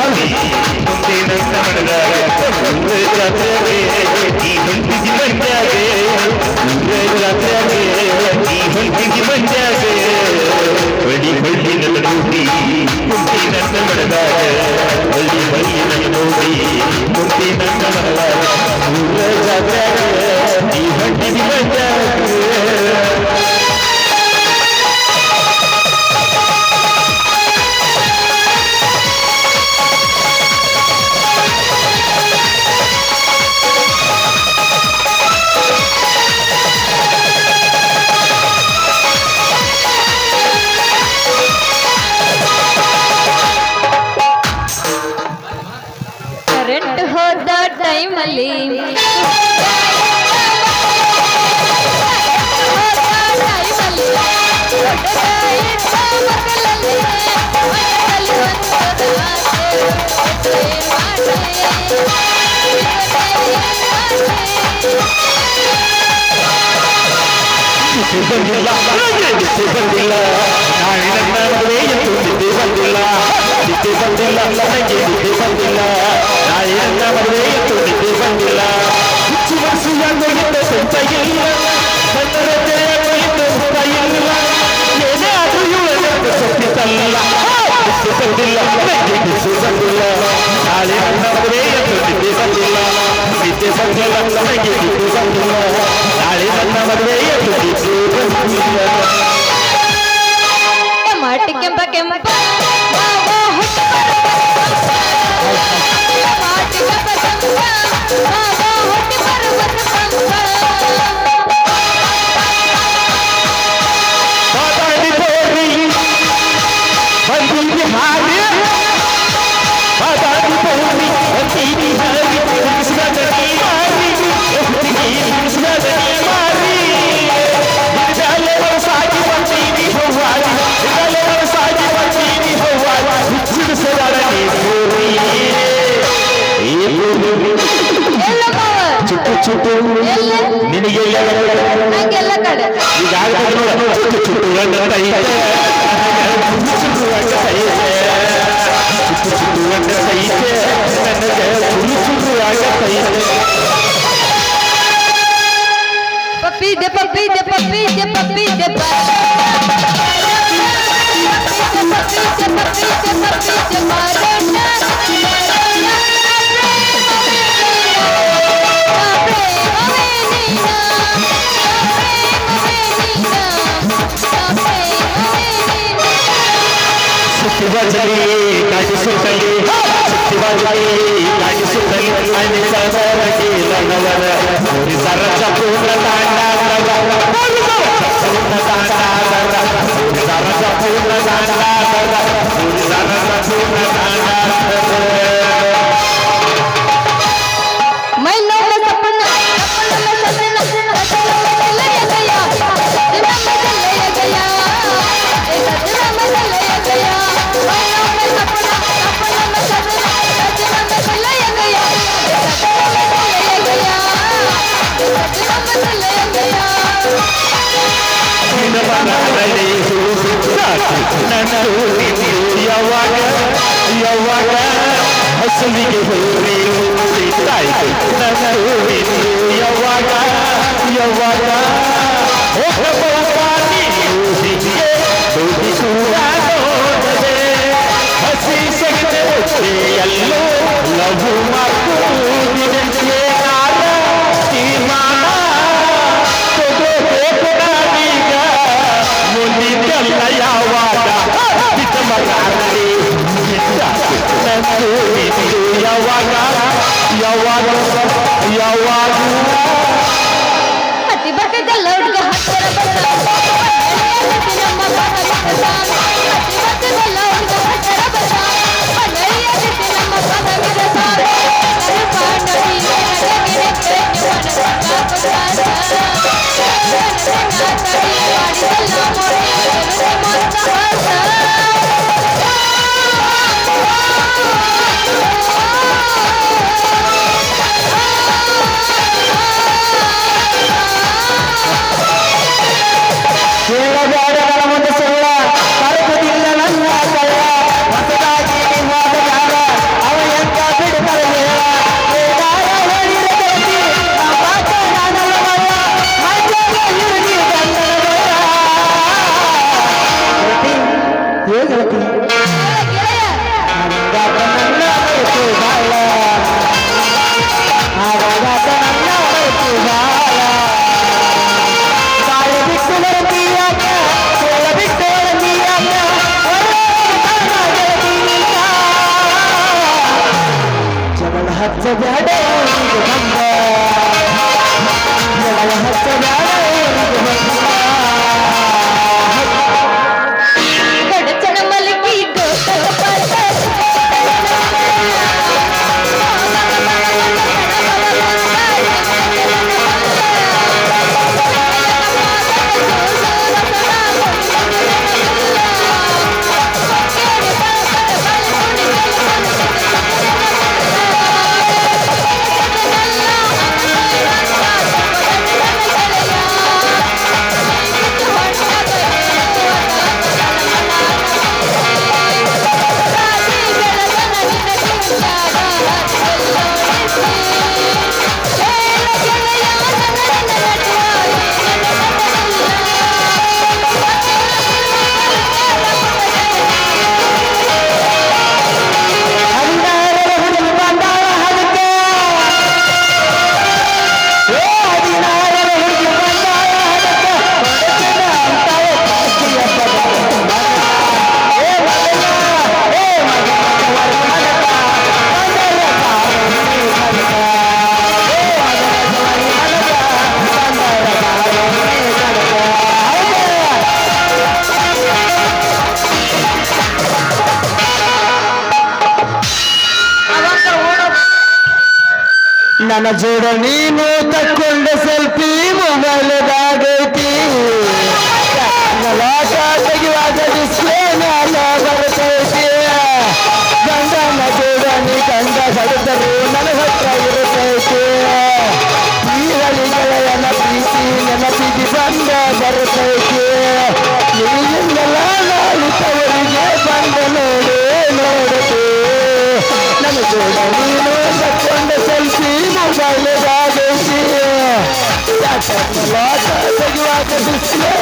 ಬಡಿ ಹಲ ಹಲ ಕುಂತಿ ನನ್ನ ಮನದಾಗ ಊರ ನಿದ್ದೆ ಬಂದಿಲ್ಲ ನನಗೆ ನಿದ್ದೆ ಬಂದಿಲ್ಲ ನಾಳೆ ನನ್ನ ಮದುವೆಯಂತೂ ನಿದ್ದೆ ಬಂದಿಲ್ಲ ಹುಚ್ಚು ಮನಸ್ಸು ಯಾಕೋಗಿದ್ದ ಸ್ವಂತ ಇಲ್ಲ ನನ್ನ ರಚನೆಯಾಗೋಗಿದ್ದ ಸುತ್ತ ಇಲ್ಲ ಏನೇ ಆದ್ರೂ ಇವಳ ತಲ್ಲ ಬಿಸಿ ಬಂದಿಲ್ಲ ನನಗೆ ಬಿಸಿ ಬಂದಿಲ್ಲ ನಾಳೆ ನನ್ನ ಮದುವೆಯಂತೂ ನಿದ್ದೆ ಬಂದಿಲ್ಲ ನಿದ್ದೆ ಬಂದಿಲ್ಲ ನನಗೆ ನಿದ್ದೆ ಬಂದಿಲ್ಲ ನಿದ್ದೆ ಬಂದಿಲ್ಲ ಕೆಂಪ ಕೆಂಪ. ಚುಟ್ಟು ಎಲ್ಲ ನಿನಗೆ ನಂಗೆಲ್ಲ ಕಡೆ ನೋಡು, ಚುಟ್ಟು ಗಂಡ ಕೈತೆ. ಚುಟ್ಟು ಗಂಡ ಕೈತೆ. ಚುಟ್ಟು ಚುಟ್ಟು ಗಂಡ ಕೈತೆ. ನನಗೆ ಚುರು ಚುರು ಆಗ ಕೈತೆ. ಪಪ್ಪಿ ದೆ ಪಪ್ಪಿ ದೆ ಪಪ್ಪಿ ದೆ ಪಪ್ಪಿ ದೆ ಪಪ್ಪಿ ದೆ ಪಪ್ಪಿ ದೆ ಪಪ್ಪಿ ದೆ सुखली काशी सुखली सुखी बाजली काशी सुखली आणि सजर. केला नवर मोरी सराचा पूर्ण तांडा सरा पूर्ण तांडा सरा मोरी ನನ್ನ ಯಾವಾಗ ಯಾವಾಗ ಹಸುವಿಗೆ ಹೋಗಿ ಸಿಕ್ಕಾಯ್ತು ನನ್ನ ಯಾವಾಗ ಯಾವಾಗ ಯಾವಾಗ ಜೋಡ ನೀನು ತಕ್ಕೊಂಡ ಲಾಟ ತೆಗಿವಾಗ ಡಿಸ್ಪ್ಲೇ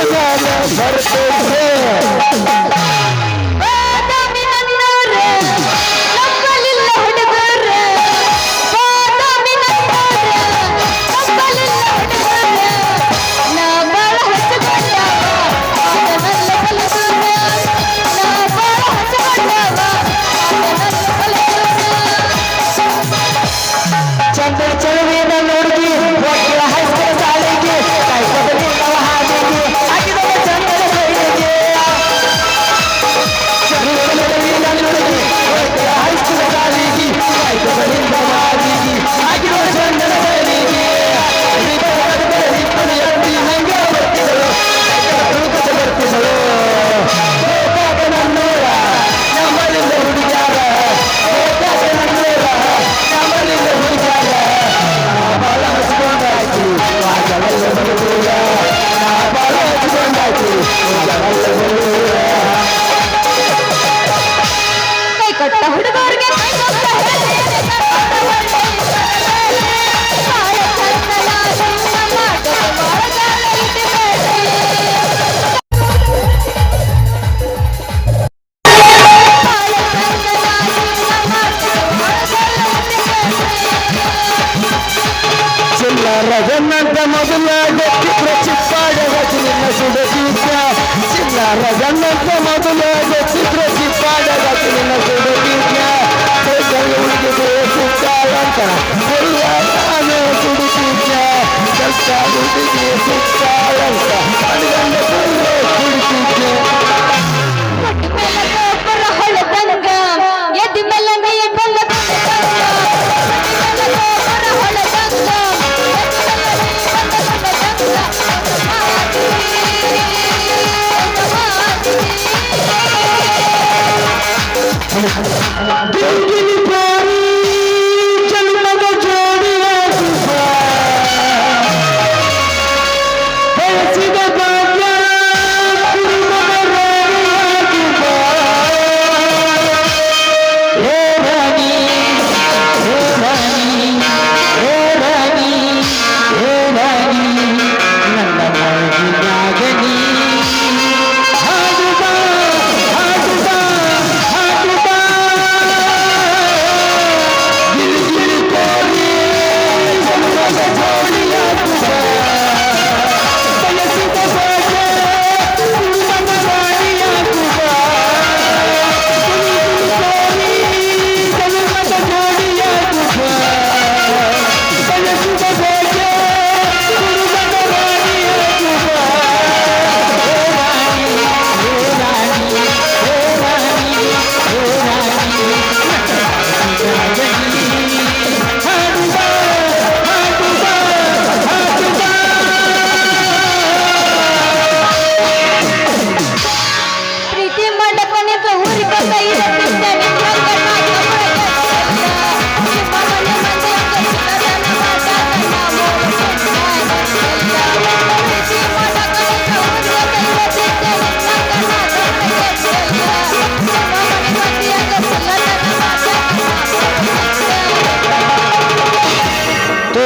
ಮಾತಿ.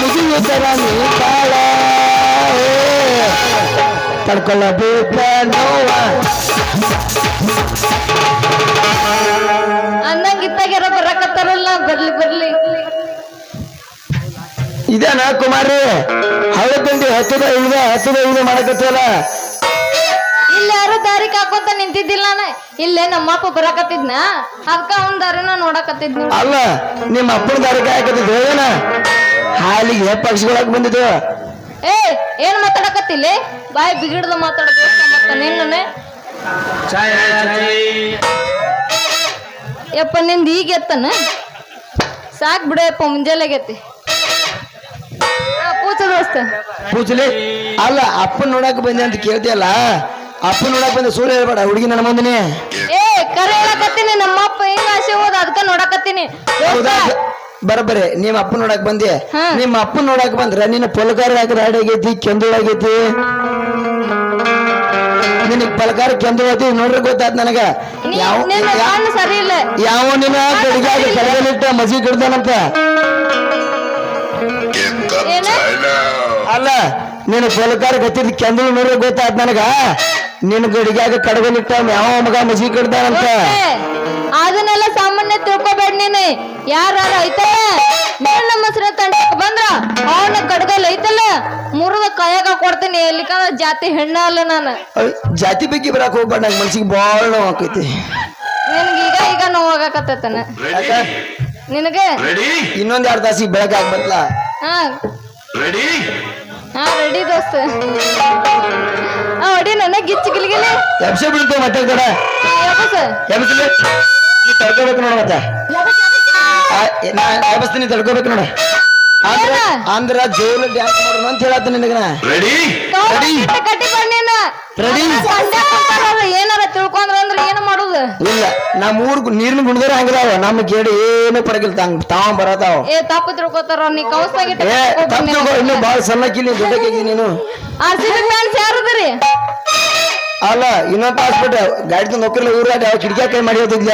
ಮುಗಿಯುತ್ತರ ನೀ ಬಾಳ ತಡ್ಕೊಳ್ಳಬೇಕ ನೋವ ಅಂದಂಗ ಇತ್ತಾಗ್ಯಾರ ಬರಕತ್ತಾರಲ್ಲ ಬರ್ಲಿ ಬರ್ಲಿ. ಇದೇನ ಕುಮಾರಿ? ಹಳದಂಡಿ ಹತ್ತದ ಇಳಿದ ಹತ್ತದ ಇಳಿದ ಮಾಡಕತ್ತಲ್ಲ ಇಲ್ಲಿ ಯಾರು ದಾರಿ ಕಾಕೋತ ನಿಂತಿದ್ದಿಲ್ಲ ನಾನು. ಇಲ್ಲೇ ನಮ್ಮಪ್ಪ ಬರಕತ್ತಿದ್ನಾ. ಅದಕ್ಕ ಅವನ ದಾರಿನ ನೋಡಕತ್ತಿದ್ನ. ಅಲ್ಲ ನಿಮ್ಮ ಅಪ್ಪನ ದಾರಿ ಕಾಯಕತ್ತಿದ್ದು ಹಾಲಿಗೆ ಪಕ್ಷಿಗಳಾಗ ಬಂದಿದ್ದು. ಏ ಏನ್ ಮಾತಾಡಕತ್ತಿಲ್ಲ ಬಾಯಿ ಬಿಗಿಡ್ದ ಮಾತಾಡೋದು ಮತ್ತ ನಿನ್ನನೆ ಯಪ್ಪ ನಿಂದ ಈಗ ಎತ್ತನ? ಸಾಕ್ ಬಿಡಪ್ಪ ಮುಂಜಾನೆಗೆತ್ತಿ ಪೂಚ ದೋಸ್ತ. ಪೂಜಲಿ? ಅಲ್ಲ ಅಪ್ಪ ನೋಡಕ್ ಬಂದೆ ಅಂತ ಕೇಳ್ತಿಯಲ್ಲ? ಅಪ್ಪ ನೋಡಕ್ ಬಂದ ಸೂರ್ಯ ಹೇಳ್ಬೇಡ ಹುಡುಗಿ ನನ್ನ ಮುಂದಿನಿ. ಏ ಕರೆ ಹೇಳಕತ್ತೀನಿ ನಮ್ಮ ಅಪ್ಪ ಹಿಂಗ ಆಸೆ ಹೋದ ಅದಕ್ಕ ನೋಡಕತ್ತೀನಿ. ಬರಬರಿ ನಿಮ್ಮ ಅಪ್ಪ ನೋಡಕ್ ಬಂದಿ? ಹಾ. ನಿಮ್ಮ ಅಪ್ಪ ನೋಡಕ್ ಬಂದ್ರ ನಿನ್ನ ಪೊಲಕಾರ ರಾಡ್ ಆಗೈತಿ ಕೆಂದುಳ ಆಗೈತಿ? ನಿನಗ್ ಪಲಕಾರ ಕೆಂದುಳ ಐತಿ ನೋಡ್ರಿ ಗೊತ್ತಾತ್ ನನಗ. ಯಾವ ನಿನ್ನ ಕಣ್ಣು ಸರಿ ಇಲ್ಲ. ಯಾವ ನಿನ್ನ ಗಡಿಗಾಗಿ ಕಡಗಲಿಟ್ಟ ಮಸಿ ಏನ? ಅಲ್ಲ ನಿನ್ನ ಪೊಲಕಾರ ಗತ್ತಿದ್ ಕೆಂದುಳ ನೋಡ್ರಿ ಗೊತ್ತಾತ್ ನನಗ. ನಿನ್ನ ಗಡಿಗ್ಯಾಗ ಕಡಗಲಿಟ್ಟ ಯಾವ ಮಗ ಮಸಿ ಕಿಡ್ದಾನಂತ ಗೊತ್ತೇ? ಅದನ್ನೆಲ್ಲ ತಿಳ್ಕೊಬೇಡ ನೀನು ಯಾರ ಐತಲ್ಲ? ನೀನ್ ನಮ್ಮ ಹೆಸರು ತಂಡಕ್ಕೆ ಬಂದ್ರ ಅವನ ಕಡ್ಗಲ್ ಐತಲ್ಲ? ಮುರಿದ ಕೈಯಾಗ ಕೊಡ್ತೀನಿ. ಎಲ್ಲಿಕಂದ್ರ ಜಾತಿ ಹೆಣ್ಣ ಅಲ್ಲ ನಾನು. ಜಾತಿ ಬಗ್ಗೆ ಬರಾಕ್ ಹೋಗ್ಬೇಡ. ನಂಗೆ ಮನ್ಸಿಗೆ ಭಾಳ ನೋವು ಆಕೈತಿ ನಿನಗೆ ಈಗ ಈಗ ನೋವಾಗಕತ್ತನ ಯಾಕ? ನಿನಗೆ? ಇನ್ನೊಂದ್ ಎರಡು ತಾಸಿಗೆ ಬೆಳಗ್ಗೆ ಆಗ್ಬಂತಲ್ಲ ಹಾ. ಹಾ ರೆಡಿ ದೋಸ್ತ. ಹೊಡಿ ನನ್ನ ಗಿಚ್ಚಿ ಗಿಲ್ಗಿಲಿ ಎಬ್ಸೆ ಮತ್ತೆ ಕಡೆ ಎಪ್ಸೆ ಎಬ್ಸಲಿ ಈ ತಡ್ಕೋಬೇಕು ನೋಡ ಮತ್ತೆ. ನಾ ಎಬ್ಸ್ತೀನಿ ತಡ್ಕೋಬೇಕು ನೋಡ. ಆಂಧ್ರ ಆಂಧ್ರ ಜೋಲು ಡ್ಯಾನ್ಸ್ ಮಾಡೋಣ ಅಂತ ಹೇಳತ್ತ ನಿನಗ ರೆಡಿ ಕಟ್ಟಿ ಬನ್ನಿನ ರೆಡಿ ಏನಾರ ತಿಳ್ಕೊಂಡ್ರ ಅಂದ್ರೆ ಏನು ಮಾಡುದು? ಇಲ್ಲ ನಮ್ಮ ಊರ್ ನೀರಿನ ಗುಣದಾರ ಹಂಗದಾವ. ನಮ್ಮ ಕೇಳಿ ಏನು ಪಡಗಿಲ್ಲ ತಂಗ್ ತಾವ ಬರತಾವ. ಏ ತಪ್ಪು ತಿಳ್ಕೊತಾರ ನೀ ಕೌಸಾಗಿ ಏ ತಪ್ಪು ತಿಳ್ಕೊ, ಇನ್ನು ಬಾಳ ಸಣ್ಣಕ್ಕಿಲ್ಲಿ ದೊಡ್ಡಕ್ಕಾಗಿ ನೀನು. ಆರ್ ಸಿ ಬಿ ಫ್ಯಾನ್ಸ್ ಯಾರದ್ರಿ ಅಲ್ಲ ಇನ್ನೊಂದ್ ತಾಸ್ ಬಿಟ್ಟು ಗಾಡಿ ತಂದು ಹೋಗಿರ್ಲ ಊರಾಗ ಯಾವ ಕಿಟಕಿ ಕೈ ಮಾಡಿ ಹೋಗಿದ್ಲ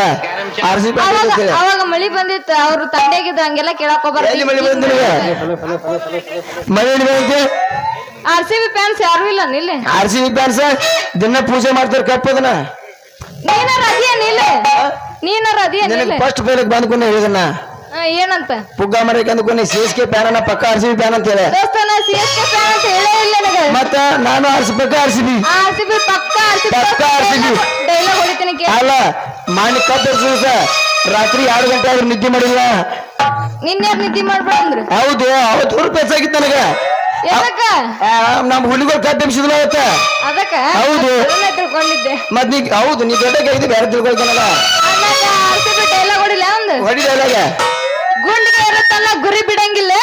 ಆರ್ ಸಿ ಅವಾಗ ಅವಾಗ ಮಳಿ ಬಂದಿತ್ತು ಅವ್ರು ತಂದೆಗಿದ್ರು ಹಂಗೆಲ್ಲ ಕೇಳಕ್ ಎಲ್ಲಿ ಮಳೆ ಹೋಗ್ಬಾರ್ದು ಮಳೆ ಎಲ್ಲಿ ಬಂದೈತಿ ಆರ್ ಸಿ ಬಿ ಫ್ಯಾನ್ಸ್ ಯಾರು ಇಲ್ಲ ನಿಲ್ಲಿ. ಆರ್ ಸಿ ಬಿ ಫ್ಯಾನ್ಸ್ ದಿನ ಪೂಜೆ ಮಾಡ್ತಾರೆ ಅದಿಯನ್ ಇಲ್ಲ ನೀನಾರ ಅದಿಯನ್ ನಿನಗೆ ಇಲ್ಲ ಫಸ್ಟ್ ಪೈಲಕ್ ಬಂದ್ಕೊಂಡು ಹೇಳಿದನ್ನ. ಏನಂತ? ಪುಗ್ಗ ಮರಕ್ಕೆ ಅಂದ್ಕೊಂಡೆ ಸಿ ಎಸ್ ಕೆ ಪ್ಯಾನ್ ಅನ್ನ ಪಕ್ಕ ಆರ್ ಸಿ ಬಿ ಫ್ಯಾನ್ ಅಂತ ಹೇಳಿ. ದೋಸ್ತ ನಾ ಸಿ ಎಸ್ ಕೆ ಫ್ಯಾನ್ ಅಂತ ಹೇಳೇ ಇಲ್ಲ ನನಗೆ. ಮತ್ತ ನಾನು ಆರ್ ಸಿ ಪಕ್ಕ R C B R C B ಪಕ್ಕ ಆರ್ ಸಿ ಪಕ್ಕ RCB. ಡೈಲಾಗ್ ಹೊಡಿತೀನಿ ಕೇಳ. ಅಲ್ಲ ಮಾಡಿ ದಿವಸ. ರಾತ್ರಿ ಎರಡು ಗಂಟೆ ಆದ್ರೂ ನಿದ್ದೆ ಮಾಡಿಲ್ಲ. ನಿನ್ನೆ ನಿದ್ದೆ ಮಾಡ್ಬೇಡ ಅಂದ್ರು? ಹೌದು ಅವತ್ತು ಊರು ಬೇಕಾಗಿತ್ತು ನನಗ. ಎದಕ್ಕ? ಆ, ನಮ್ಮ ಹುಲಿಗಳು ಕಪ್ ನಿಮಿಷದ ಅವತ್ತ. ಅದಕ್ಕ? ಹೌದು. ತಿಳ್ಕೊಂಡಿದ್ದೆ. ಮತ್ ನೀ ಹೌದು ನೀ ದೊಡ್ಡ ಕೈದಿ ಬೇರೆ ತಿಳ್ಕೊಳ್ತಾನಲ್ಲ. ಡೈಲಾಗ್ ಹೊಡಿಲ್ಲ ಗುಂಡಿಗೆ ಇರುತ್ತಲ್ಲ ಗುರಿ ಬಿಡಂಗಿಲ್ಲ.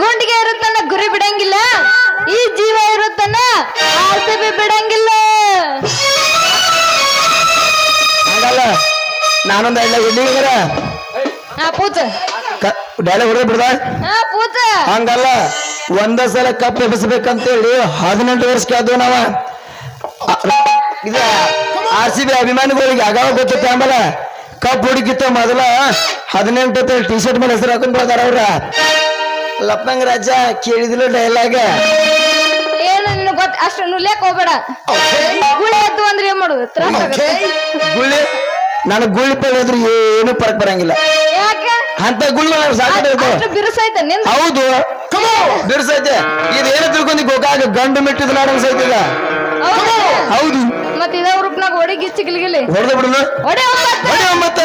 ಗುಂಡಿಗೆ ಇರುತ್ತಲ್ಲ ಗುರಿ ಬಿಡಂಗಿಲ್ಲ. ಈ ಜೀವ ಇರುತ್ತಲ್ಲ ಆರ್ ಸಿ ಬಿ ಬಿಡಂಗಿಲ್ಲ. ಹಂಗಲ್ಲ ನಾನೊಂದು ಐಡ್ಲ ಹುಡುಗರ ಹಾ ಪೂಜ. ಡೈಲಾಗ್ ಹೊಡೆದ್ ಬಿಡ್ದ? ಹಾ ಪೂಜ. ಹಂಗಲ್ಲ ಒಂದ ಸಲ ಕಪ್ ಎಬ್ಬಿಸ್ಬೇಕಂತೇಳಿ ಹದಿನೆಂಟು ವರ್ಷ ಕೇಳ್ದು ನಾವ. ಇದು ಆರ್ ಸಿ ಬಿ ಅಭಿಮಾನಿಗಳಿಗೆ ಆಗಾವ ಗೊತ್ತೈತೆ ಆಮೇಲೆ ಕಪ್ ಹುಡುಕಿತ್ತ ಮೊದಲ ಹದಿನೆಂಟು ಟಿ ಶರ್ಟ್ ಮೇಲೆ ಹೆಸರು ಹಾಕೊಂಡ್ ಬರ್ತಾರ ಅವ್ರ. ಲಪ್ಪಂಗ ರಾಜ ಕೇಳಿದ್ಲು ಡೈಲಾಗ ಏನು ಗೊತ್ತ ಅಷ್ಟು ನುಲ್ಯಾಕ್ ಹೋಗ್ಬೇಡ. ಗುಳಿ ಎದ್ದು ಅಂದ್ರೆ ಏನ್ ಮಾಡುದು? ತ್ರಾಸ ಆಗತ್ತೆ. ಗುಳಿ ನನಗ್ ಗುಳ್ಳಿ ಪಡೆದ್ರು ಏನು ಪರಕ್ ಬರಂಗಿಲ್ಲ. ಯಾಕೆ? ಅಂತ ಗುಳಿ ನಾನು ಸಾಕಾಗೈತೆ ಅಷ್ಟು ಬಿರುಸೈತೆ ನಿಂದ? ಹೌದು. ಬಿರ್ಸೈತೆ ಇದೇನು ತಿಳ್ಕೊಂಡಿ ಗೋಕಾಗ ಗಂಡು ಮೆಟ್ಟಿದ್ ನಾಡಂಗ್ ಸೈತಿದ ಹೌದಾ. ಹೌದು ಮತ್ ಇದ ರೂಪ್ನಾಗ ಹೊಡಿ ಗಿಚ್ಚಿ ಗಿಲ್ಗಿಲಿ ಹೊಡೆದ ಬಿಡುನು ಹೊಡೆ ಒಂಬತ್ತು ಒಂಬತ್ತ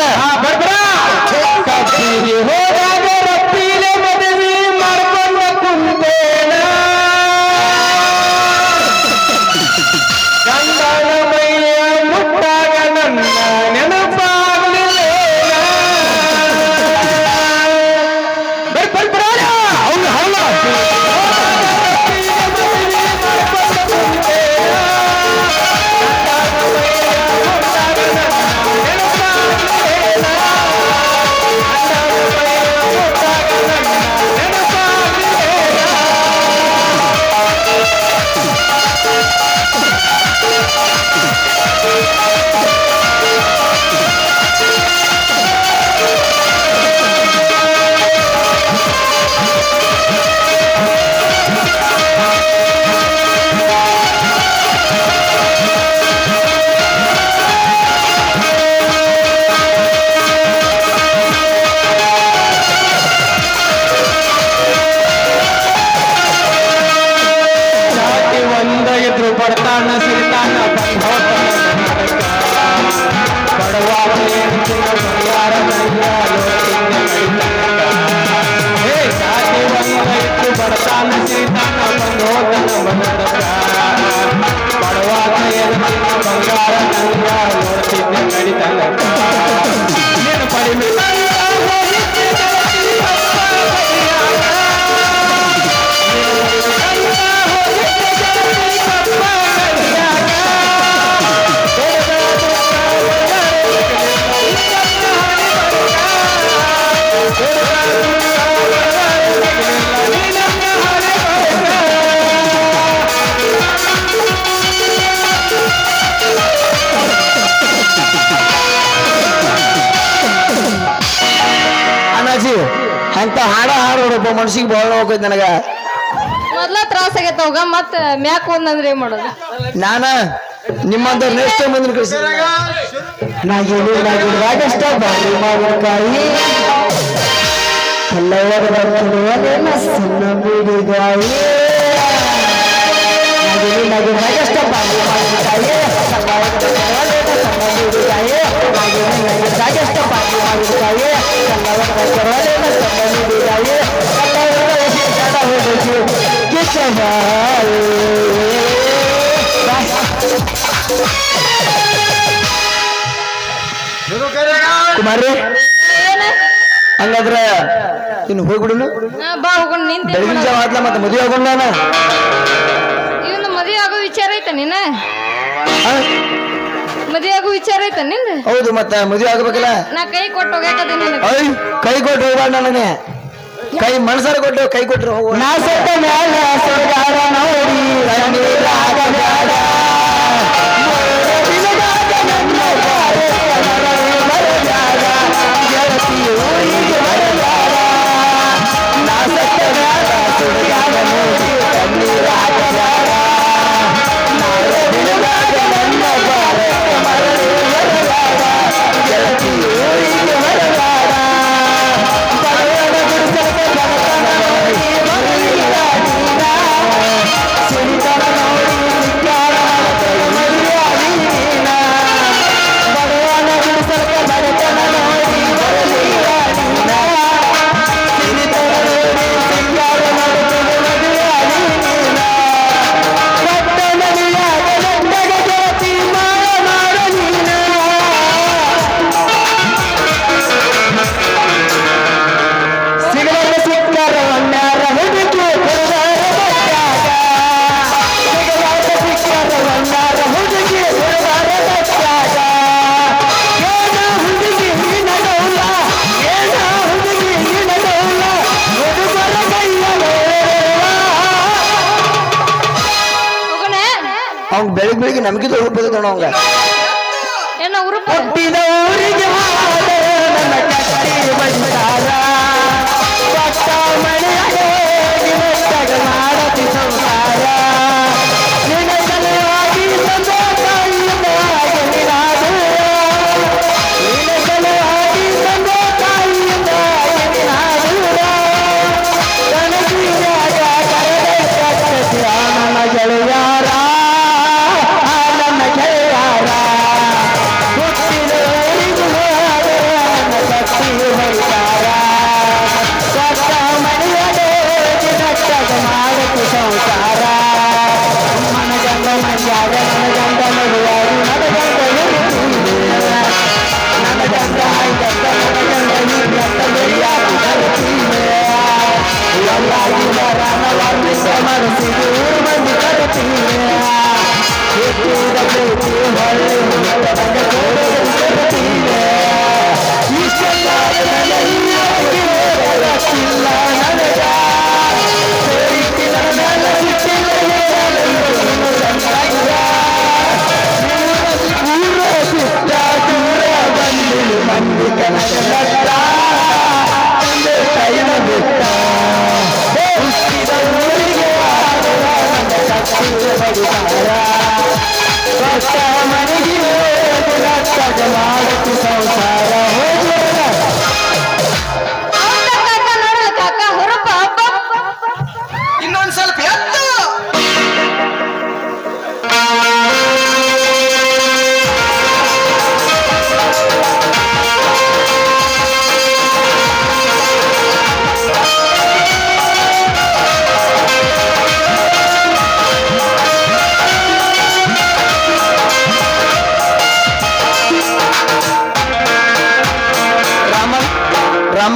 ಮನ್ಸಿಗೆ ಬಹಳ ಹೋಗ್ತೈತಿ ನನಗ. ಮೊದ್ಲ ತ್ರಾಸ ಆಗೈತ ಹೋಗ ಮತ್ ಮ್ಯಾಕ್ ಒಂದಂದ್ರೆ ಏನ್ ಮಾಡೋದು? ನಾನ ನಿಮ್ಮಂತ ನೆಕ್ಸ್ಟ್ ಮಂದಿನ ಕಳಿಸಿ. ನಾಗೇನು ನಾಗಿರುವಾಗಷ್ಟ ಬಾರಿ ಮಾವಿನಕಾಯಿ. ಎಲ್ಲವಾಗ ಬರ್ತಿರುವಾಗ ಸಣ್ಣ ಬಿಡಿಗಾಯಿ. ನಾಗೇನು ನಾಗಿರುವಾಗಷ್ಟ ಬಾರಿ ಮಾವಿನಕಾಯಿ. ಎಲ್ಲವಾಗ ಬರ್ತಿರುವಾಗ ಸಣ್ಣ ಬಿಡಿಗಾಯಿ. ನಾಗೇನು ನಾಗಿರುವಾಗಷ್ಟ ಬಾರಿ ಮಾವಿನಕಾಯಿ. ಎಲ್ಲವಾಗ ಬರ್ತಿರುವಾಗ ಸಣ್ಣ ಕುಮಾರಿ ಹಂಗಾದ್ರೆ ಇನ್ನು ಹೋಗ್ಬಿಡುನು ಹಾ, ಬಾ ಹೋಗೋಣ ನಿಂತ ಬೆಳಗಿನ ಜಾವ ಆದ್ಲ ಮತ್ತೆ ಮದುವೆ ಆಗೋಣ ಇವನು ಮದುವೆ ಆಗೋ ವಿಚಾರ ಐತ ನಿನ್ನ? ಮದುವೆ ಆಗೋ ವಿಚಾರ ಐತ ನಿಂದ? ಹೌದು ಮತ್ತೆ ಮದುವೆ ಆಗ್ಬೇಕಲ್ಲ? ನಾ ಕೈ ಕೊಟ್ಟು ಅಯ್ಯ ಕೈ ಕೊಟ್ಟು ಹೋಗ್ಬಾರ್ದು ನನಗೆ. ಕೈ ಮನಸಾರ ಕೊಟ್ಟು ಕೈ ಕೊಟ್ಟರು ಹೋಗುವ. ನಾ ಸತ್ತ ಹುಡುಗ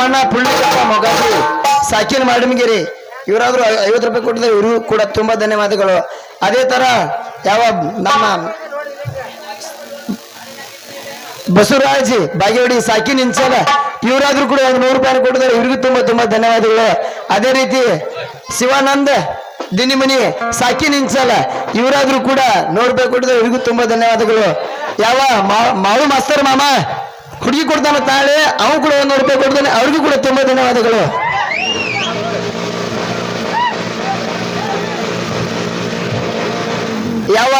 ರಾಮಣ್ಣ ಪುಳ್ಳಿಕಪ್ಪ ಮೊಗಾಜಿ ಸಾಕಿನ ಮಾಡಮಗಿರಿ. ಇವರಾದ್ರೂ ಐವತ್ತು ರೂಪಾಯಿ ಕೊಟ್ಟಿದ್ರೆ ಇವರು ಕೂಡ ತುಂಬಾ ಧನ್ಯವಾದಗಳು. ಅದೇ ತರ ಯಾವ ನಮ್ಮ ಬಸವರಾಜ್ ಬಾಗೇವಾಡಿ ಸಾಕಿ ನಿಂಚಲ ಇವರಾದ್ರೂ ಕೂಡ ಒಂದು ನೂರು ರೂಪಾಯಿ ಕೊಟ್ಟಿದ್ದಾರೆ ಇವ್ರಿಗೂ ತುಂಬಾ ತುಂಬಾ ಧನ್ಯವಾದಗಳು. ಅದೇ ರೀತಿ ಶಿವಾನಂದ ದಿನಿಮನಿ ಸಾಕಿ ನಿಂಚಲ ಇವರಾದ್ರೂ ಕೂಡ ನೂರು ರೂಪಾಯಿ ಕೊಟ್ಟಿದ್ದಾರೆ ಇವ್ರಿಗೂ ತುಂಬಾ ಧನ್ಯವಾದಗಳು. ಯಾವ ಮಾವು ಮಾಸ್ತರ್ ಮಾಮ? ಹುಡುಗಿ ಕೊಡ್ತಾನೆ ತಾಳೆ, ಅವನು ಕೂಡ ಒಂದು ರೂಪಾಯಿ ಕೊಡ್ತಾನೆ, ಅವ್ರಿಗೂ ಕೂಡ ತುಂಬಾ ಧನ್ಯವಾದಗಳು. ಯಾವ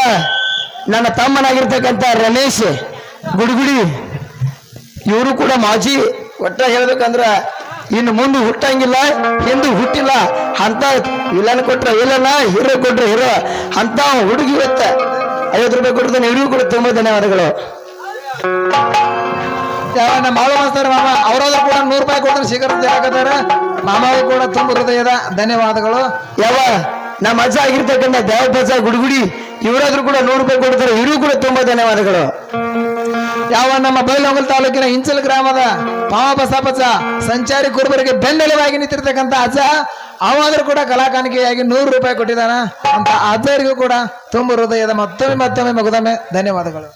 ನನ್ನ ತಮ್ಮನಾಗಿರ್ತಕ್ಕಂಥ ರಮೇಶ್ ಗುಡುಗುಡಿ, ಇವರು ಕೂಡ ಮಾಜಿ ಒಟ್ಟ ಹೇಳ್ಬೇಕಂದ್ರ ಇನ್ನು ಮುಂದೆ ಹುಟ್ಟಂಗಿಲ್ಲ ಎಂದು ಹುಟ್ಟಿಲ್ಲ, ಅಂತ ವಿಲನ್ ಕೊಟ್ರ ಇಲ್ಲಲ್ಲ ಹೀರೋ ಕೊಟ್ರ ಹೀರೋ, ಅಂತ ಹುಡುಗಿ ಇವತ್ತ ಐವತ್ತು ರೂಪಾಯಿ ಕೊಡ್ತಾನೆ, ಇವ್ರಿಗೂ ಕೂಡ ತುಂಬಾ ಧನ್ಯವಾದಗಳು. ಯಾವ ನಮ್ಮ ಮಾವ ಮಾಸ್ತರ ಮಾಮ ಅವರಾದ್ರೂ ಕೂಡ ನೂರು ರೂಪಾಯಿ ಕೊಟ್ಟರೆ ಸ್ವೀಕರಿಸಿ ಹಾಕತ್ತಾರ ಮಾಮಗೂ ಕೂಡ ತುಂಬ ಹೃದಯದ ಧನ್ಯವಾದಗಳು. ಯಾವ ನಮ್ಮ ಅಜ್ಜ ಆಗಿರ್ತಕ್ಕಂಥ ದೇವಪಜ ಗುಡುಗುಡಿ ಇವರಾದ್ರೂ ಕೂಡ ನೂರು ರೂಪಾಯಿ ಕೊಡ್ತಾರೆ ಇವರು ಕೂಡ ತುಂಬಾ ಧನ್ಯವಾದಗಳು. ಯಾವ ನಮ್ಮ ಬೈಲಹೊಂಗಲ್ ತಾಲೂಕಿನ ಇಂಚಲ್ ಗ್ರಾಮದ ಬಸಪಚ ಸಂಚಾರಿ ಕುರುಬರಿಗೆ ಬೆನ್ನೆಲುವಾಗಿ ನಿಂತಿರ್ತಕ್ಕಂಥ ಅಜ್ಜ ಅವಾದ್ರೂ ಕೂಡ ಕಲಾಕಾಣಿಕೆಯಾಗಿ ನೂರು ರೂಪಾಯಿ ಕೊಟ್ಟಿದ್ದಾನ. ಅಂತ ಅಜ್ಜರಿಗೂ ಕೂಡ ತುಂಬ ಹೃದಯದ ಮತ್ತೊಮ್ಮೆ ಮತ್ತೊಮ್ಮೆ ಮಗುದೊಮ್ಮೆ ಧನ್ಯವಾದಗಳು.